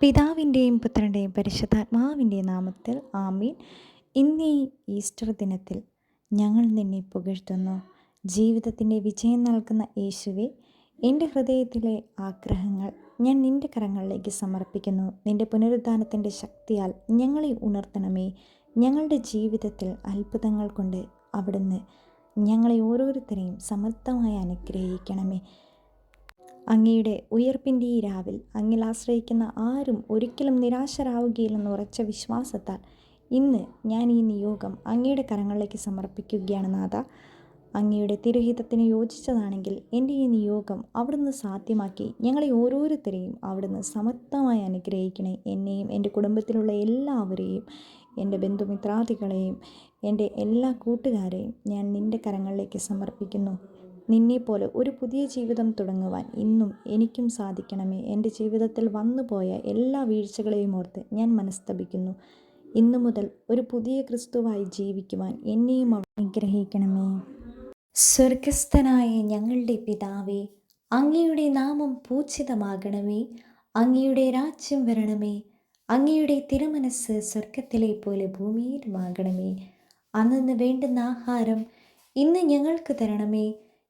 പിതാവിന്റെയും പുത്രന്റെയും പരിശുദ്ധാത്മാവിന്റെയും നാമത്തിൽ ആമീൻ. ഇന്ന് ഈസ്റ്റർ ദിനത്തിൽ ഞങ്ങൾ നിന്നെ പുകഴ്ത്തുന്നു. ജീവിതത്തിന്റെ വിജയം നൽകുന്ന യേശുവെ എന്റെ ഹൃദയത്തിലെ ആഗ്രഹങ്ങൾ ഞാൻ നിന്റെ കരങ്ങളിലേക്ക് സമർപ്പിക്കുന്നു. നിന്റെ പുനരുദ്ധാനത്തിന്റെ ശക്തിയാൽ ഞങ്ങളെ ഉണർത്തണമേ. ഞങ്ങളുടെ ജീവിതത്തിൽ അത്ഭുതങ്ങൾ കൊണ്ട് അവിടുന്ന് ഞങ്ങളെ ഓരോരുത്തരെയും സമർത്ഥമായി അനുഗ്രഹിക്കണമേ. അങ്ങയുടെ ഉയർപ്പിന്റെ ഈ രാവിൽ അങ്ങിൽ ആശ്രയിക്കുന്ന ആരും ഒരിക്കലും നിരാശരാവുകയില്ലെന്ന് ഉറച്ച വിശ്വാസത്താൽ ഇന്ന് ഞാൻ ഈ നിയോഗം അങ്ങയുടെ കരങ്ങളിലേക്ക് സമർപ്പിക്കുകയാണ് നാഥ. അങ്ങയുടെ തിരുഹിതത്തിന് യോജിച്ചതാണെങ്കിൽ എന്റെ ഈ നിയോഗം അവിടുന്ന് സാധ്യമാക്കി ഞങ്ങളെ ഓരോരുത്തരെയും അവിടുന്ന് സമർത്ഥമായി അനുഗ്രഹിക്കണേ. എന്നെയും എന്റെ കുടുംബത്തിലുള്ള എല്ലാവരെയും എന്റെ ബന്ധുമിത്രാദികളെയും എന്റെ എല്ലാ കൂട്ടുകാരെയും ഞാൻ നിന്റെ കരങ്ങളിലേക്ക് സമർപ്പിക്കുന്നു. നിന്നെപ്പോലെ ഒരു പുതിയ ജീവിതം തുടങ്ങുവാൻ ഇന്നും എനിക്കും സാധിക്കണമേ. എന്റെ ജീവിതത്തിൽ വന്നുപോയ എല്ലാ വീഴ്ചകളെയും ഓർത്ത് ഞാൻ മനസ്തപിക്കുന്നു. ഇന്നു മുതൽ ഒരു പുതിയ ക്രിസ്തുവായി ജീവിക്കുവാൻ എന്നെയും അനുഗ്രഹിക്കണമേ. സ്വർഗസ്ഥനായ ഞങ്ങളുടെ പിതാവേ അങ്ങയുടെ നാമം പൂജിതമാകണമേ. അങ്ങയുടെ രാജ്യം വരണമേ. അങ്ങയുടെ തിരുമനസ് സ്വർഗത്തിലെ പോലെ ഭൂമിയിലുമാകണമേ. അന്നു വേണ്ടുന്ന ആഹാരം ഇന്ന് ഞങ്ങൾക്ക് തരണമേ.